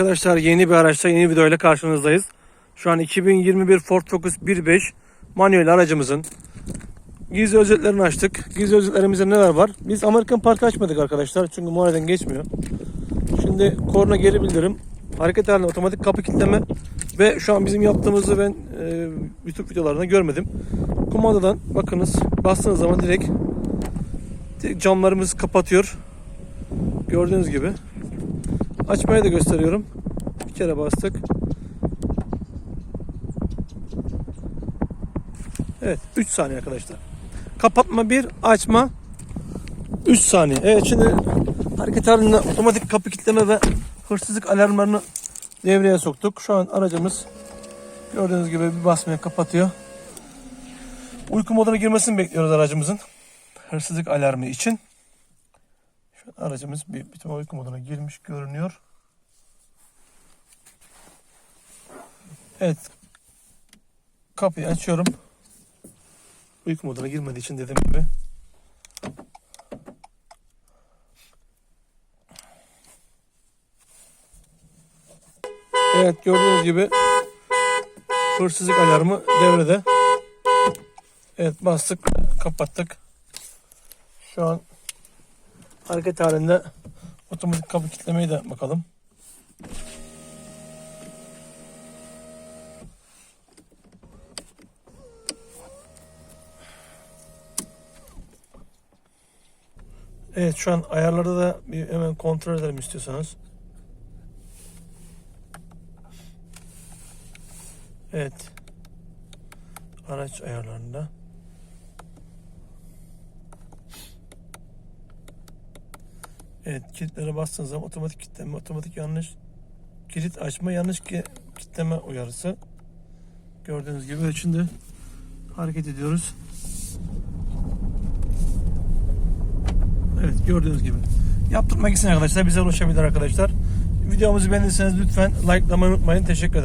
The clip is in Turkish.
Arkadaşlar yeni bir araçta yeni videoyla karşınızdayız. Şu an 2021 Ford Focus 1.5 manuel aracımızın gizli özetlerini açtık. Gizli özetlerimizde neler var? Biz Amerikan Park'ı açmadık arkadaşlar çünkü muayeneden geçmiyor. Şimdi korna geri bildirim, hareket halinde otomatik kapı kilitleme ve şu an bizim yaptığımızı ben e, YouTube videolarında görmedim. Kumandadan bakınız bastığınız zaman direkt, direkt camlarımız kapatıyor. Gördüğünüz gibi. Açmayı da gösteriyorum. Bir kere bastık. Evet 3 saniye arkadaşlar. Kapatma 1, açma 3 saniye. Evet şimdi hareket halinde otomatik kapı kilitleme ve hırsızlık alarmlarını devreye soktuk. Şu an aracımız gördüğünüz gibi bir basmaya kapatıyor. Uyku moduna girmesini bekliyoruz aracımızın. Hırsızlık alarmı için. Şu an aracımız bir, bir uyku moduna girmiş görünüyor. Evet. Kapıyı açıyorum. Uyku moduna girmediği için dediğim gibi. Evet gördüğünüz gibi hırsızlık alarmı devrede. Evet bastık kapattık. Şu an hareket halinde otomatik kapı kilitlemeyi de bakalım. Evet şu an ayarlarda da bir hemen kontrol edelim istiyorsanız. Evet. Araç ayarlarında. Evet kilitlere bastığınız zaman otomatik kilitleme, otomatik yanlış kilit açma, yanlış ki- kilitleme uyarısı. Gördüğünüz gibi evet, şimdi hareket ediyoruz. Evet gördüğünüz gibi. Yaptırmak isteyen arkadaşlar bize ulaşabilir arkadaşlar. Videomuzu beğendiyseniz lütfen likelamayı unutmayın. Teşekkür ederim.